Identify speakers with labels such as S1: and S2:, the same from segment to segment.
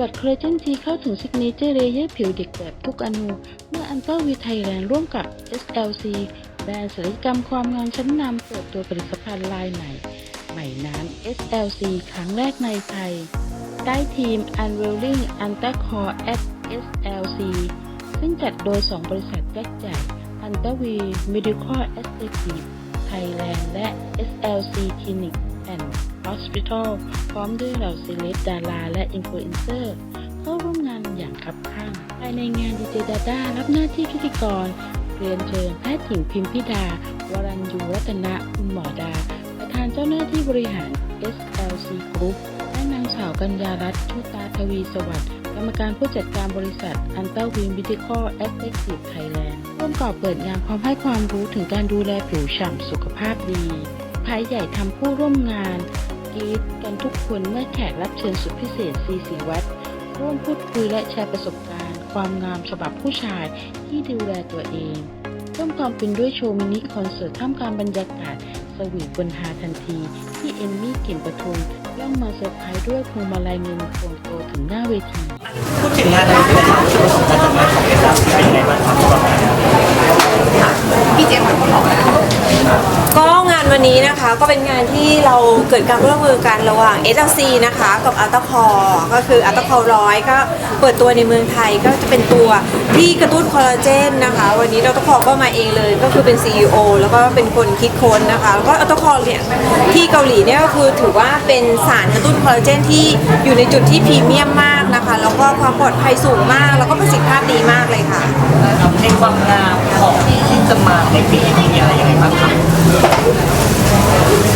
S1: วัสดิ์คอลลาเจนจีเข้าถึงซิกเนเจอร์เลเยอร์ผิวเด็กแบบทุกอนู เมื่ออันเตอร์วีไทยแลนด์ร่วมกับ SLC แบรนด์ศัลยกรรมความงามชั้นนำเปิดตัวผลิตภัณฑ์ลายใหม่ ใหม่นั้น SLC ครั้งแรกในไทย ได้ทีม Unveiling a n t a c o r e at SLC ซึ่งจัดโดย 2 บริษัทยักษ์ใหญ่ a n t a v i Medical Aesthetic Thailand และ SLC Clinic and Hospital พร้อมด้วยเหล่าเซเลบดาราและอินฟลูเอนเซอร์เข้าร่วมงานอย่างคับข้างภายในงานดีเจดาด้ารับหน้าที่พิธีกร เรียนเชิญแพทย์หญิงพิมพิดา วรัญยูรัตนะคุณหมอดา ประธานเจ้าหน้าที่บริหาร SLC Group และนางสาวกัญญารัตน์ชุตาทวีสวัสดิ์กรรมการผู้จัดการบริษัทอันเตอร์วินวิดิคอลแอสเ c ทีฟไทยแลนด์ร่วมก่อเปิดงานพร้อมให้ความรู้ถึงการดูแลผิวฉ่ำสุขภาพดีภายใหญ่ทำผู้ร่วมงาน กรีดกันทุกคนเมื่อแขกรับเชิญสุดพิเศษซีสีวัตรร่วมพูดคุยและแชร์ประสบการณ์ ความงามฉบับผู้ชายที่ดูแลตัวเองเพิ่มความฟินด้วยโชว์มินิคอนเสิร์ตท่ามกลางบรรยากาศสวีทบนฮาทันที ที่เอมมี่กลิ่นประทุมย่องมาเซอร์ไพรส์ด้วยพวงมาลัยเงินพวงโตถึงหน้าเวที
S2: พูดถึงงานในเรื่องของจุดประสงค์การจัดงานของเอสอาร์เป็นยังไงบ้างครับสำหรับงานนี้
S3: พี่เจมส์บอกแล้ว
S4: ก็งา นวันนี้นะคะก็เป็นงานที่เราเกิดการร่วมมือกันระหว่าง SLC นะคะกับอัลตคอก็คืออัลตคอร้อยก็เปิดตัวในเมืองไทยก็จะเป็นตัวที่กระตุ้นคอลลาเจนนะคะ วันนี้อัลตคอก็มาเองเลยก็คือเป็น CEO แล้วก็เป็นคนคิดค้นนะคะแล้วก็อัลตคอเนี่ยที่เกาหลีเนี่ยก็คือถือว่าเป็นสารกระตุ้นคอลลาเจนที่อยู่ในจุดที่พรีเมียมมากนะคะ แล้วก็ความปลอดภัยสูงมาก แล้วก็ประสิทธิภาพดีมากเลยค่ะ
S2: ในความงามของที่จะมาในปีนี้มีอะไรยังไงบ้างครับ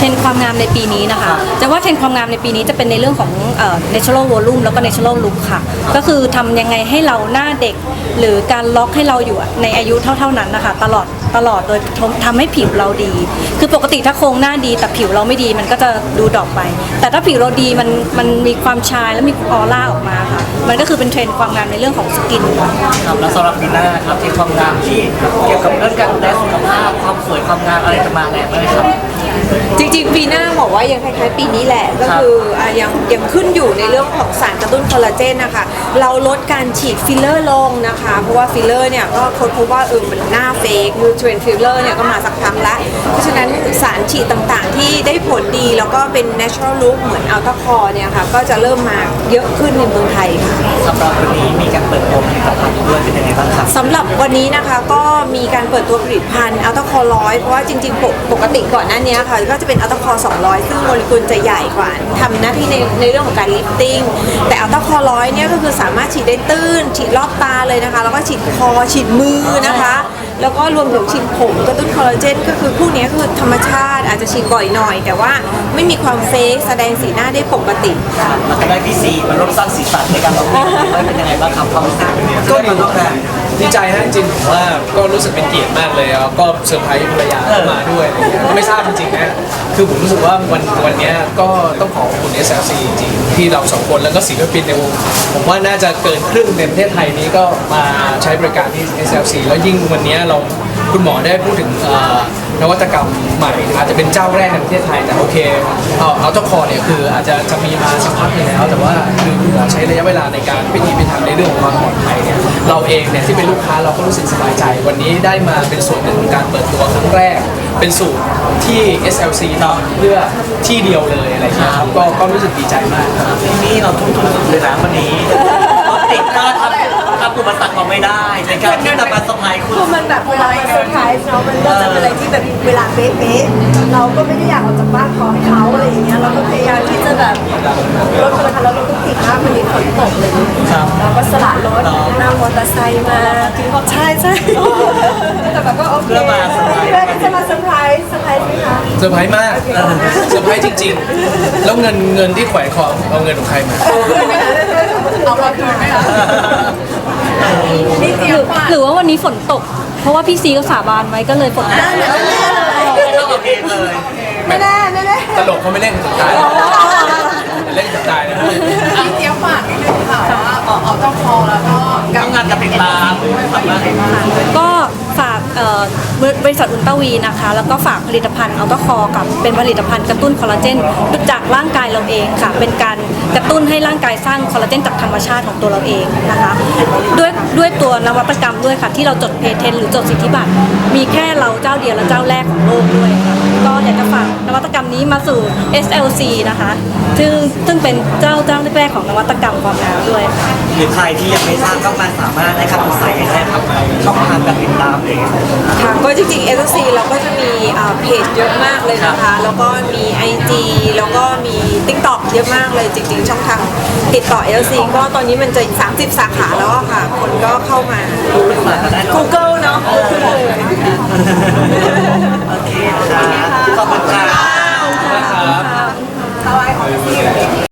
S3: เทรนด์ความงามในปีนี้นะคะจะว่าเทรนด์ความงามในปีนี้จะเป็นในเรื่องของเอ่อ natural volume แล้วก็ natural look ค่ะ ก็คือทำยังไงให้เราหน้าเด็ก หรือการล็อกให้เราอยู่ในอายุเท่าๆนั้นนะคะ ตลอด ตลอดโดยทำให้ผิวเราดี คือปกติถ้าโครงหน้าดีแต่ผิวเราไม่ดีมันก็จะดูดรอปไป แต่ถ้าผิวเราดีมันมันมีความชายและมีออร่าออกมาค่ะมันก็คือเป็นเทรนด์ความงามในเรื่องของสกินค่ะ
S2: ครับแล้วสำหรับปีหน้าครับที่ความงามที่เกี่ยวกับเรื่องการดูแลสุขภาพความสวยความงามอะไรจะมาแรงเลยครับ
S4: จริงๆปีหน้าบอกว่ายังคล้ายๆปีนี้แหละก็คืออะยังยังขึ้นอยู่ในเรื่องของสารกระตุ้นคอลลาเจนนะคะเราลดการฉีดฟิลเลอร์ลงนะคะ เพราะว่าฟิลเลอร์เนี่ยก็ค้นพบว่าเออมันหน้าเฟกคือเทรนฟิลเลอร์เนี่ยก็มาสักพักแล้วเพราะฉะนั้นสารฉีดต่างๆ ที่ได้ผลดีแล้วก็เป็น natural look เหมือนอัลต c คอเนี่ยค่ะ ก็จะเริ่มมาเยอะขึ้นในเมืองไทยค่ะ
S2: สำหรับวันนี้มีการเปิดตัวผลิตภัณฑ์ด้วยเป็นยังไงบ้างครับ
S4: สำหรับวันนี้นะคะก็มีการเปิดตัวผลิตภัณฑ์อัลต c คอร้อยเพราะว่าจริงๆปกปกติก่อนหน้านี้ค่ะ ก็จะเป็นอัลต c คอ200 ซึ่งโมเลกุลจะใหญ่กว่าทำหน้าที่ในในเรื่องของการลิฟติ้งแต่อัลต c คอร้อยเนี่ยก็คือสามารถฉีดได้ตื้น ฉีดรอบตาเลยนะคะ แล้วก็ฉีดคอฉีดมือนะคะ แล้วก็รวมถึงฉีดผมกระตุ้นคอลลาเจนก็คือพวกนี้คือธรรมชาติอาจจะฉีดบ่อยหน่อย แต่ว่าไม่มีความเฟกแสดงสีหน้าได้ปกติค่ะ
S2: แล้วก็ได้พี่ซีมาร่วมสร้างสีสันในการร้องเพลงด้วยเป็นยังไงบ้างครับความรู้สึก
S5: ก็ดี
S2: มาร่วมงาน
S5: ดีใจฮะจริงๆผมว่าก็รู้สึกเป็นเกียรติมากเลยแล้วก็เซอร์ไพรส์ภรรยามาด้วยอะไรเงี้ยก็ไม่ทราบจริงๆนะคือผมรู้สึกว่าวันวันเนี้ยก็ต้องขอบคุณ SLC จริงๆที่เราสองคนแล้วก็ศิลปินในวงผมว่าน่าจะเกินครึ่งในประเทศไทยนี้ก็มาใช้บริการที่ SLC แล้วยิ่งวันเนี้ยเรา คุณหมอได้พูดถึงเอ่อนวัตกรรมใหม่ อาจจะเป็นเจ้าแรกในประเทศไทยแต่โอเคเอาเอาเจ้าคอเนี่ยคืออาจจะจะมีมาสักพักหนึงแล้ว แต่ว่าคือคุณหมอใช้ระยะเวลาในการพิถีพิถันในเรื่องของความปลอดภัยเนี่ยเราเองเนี่ยที่เป็นลูกค้าเราก็รู้สึกสบายใจ วันนี้ได้มาเป็นส่วนหนึ่งของการเปิดตัวครั้งแรก เป็นสูตรที่ SLC ทำเพื่อที่เดียวเลยอะไรอย่างเงี้ยครับก็ก็รู้สึกดีใจมากครับ
S2: นี่เราทุ่มทุนสุดเลยนะวันนี้ ติดก็ทำทำอุปสรรคเราไม่ได้ ในการที่จะมาสมัยคุณ
S6: คือมันแบบเวลามันเซอร์ไพรส์เนาะมันก็จะเป็นอะไรที่แบบเวลาเป๊ะๆเราก็ไม่ได้อยากออกจากบ้านขอให้เขาอะไรอย่างเงี้ยเราก็พยายามที่จะแบบรถคนละคันแล้วเราก็ติดมากมันมีฝนตกเลย
S2: ครับ
S6: เราก็สละรถนั่งมอเตอร์ไซค์มาใช่ใช่แต่แบบก็โอเค
S2: เพื่อมาเซอร์ไพรส์
S6: เพื่อที่จะมาเซอร์ไพรส์เซอร์ไพรส์ไหมคะ
S5: เซอร์ไพรส์มากเซอร์ไพรส์จริง ๆ แล้วเงินเงินที่แขวนคอเอาเงินของใครมา
S6: เอาเราคืนไหมคะนี่เตรียมว่า
S3: หรือว่าวันนี้ฝนตก เพราะว่าพี่ซีก็สาบานไว้ก็เลยฝนตก
S2: เข้ากับเพลงเลย
S6: ไม่แน่ไม่แน่
S5: ตลกเขาไม่เล่นกับตายแต่เล่นกับตายนะ
S6: พี่เจี๊ยบฝากนิดนึงค่ะว่าเออเอาต้องคอแล้วก็
S2: ทำงานกับติดตามทำงาน
S3: ก็ฝากบริษัทอุลตราวีนะคะ แล้วก็ฝากผลิตภัณฑ์อัลต a คอกับเป็นผลิตภัณฑ์กระตุ้นคอลลาเจนจากร่างกายเราเองค่ะ เป็นการกระตุ้นให้ร่างกายสร้างคอลลาเจนจากธรรมชาติของตัวเราเองนะคะ ด้วยด้วยตัวนวัตกรรมด้วยค่ะ ที่เราจดเพเทนหรือจดสิทธิบัตรมีแค่เราเจ้าเดียวและเจ้าแรกของโลกด้วยค่ะก็อยากจะฝากนวัตกรรมนี้มาสู่ SLC นะคะ ซึ่งซึ่งเป็นเจ้าเจ้าแรกของนวัตกรรมความงามด้วยค่ะ
S2: หรือใครที่ยังไม่ทราบก็มาสามารถให้คำปรึกษาได้ครับช่องทางการติดตาม
S4: ค่ะก็จริงๆ s อ c เราก็จะมีอ่าเพจเยอะมากเลยนะคะ แล้วก็มี IG แล้วก็มี TikTok เยอะมากเลยจริง ๆ ช่องทางติดต่อ s อ c ก็ตอนนี้มันจะ 30 สาขาแล้วอะค่ะ คนก็เข้ามา Google เนาะ
S2: โอเคค่ะขอบคุณค่ะ
S5: ครับ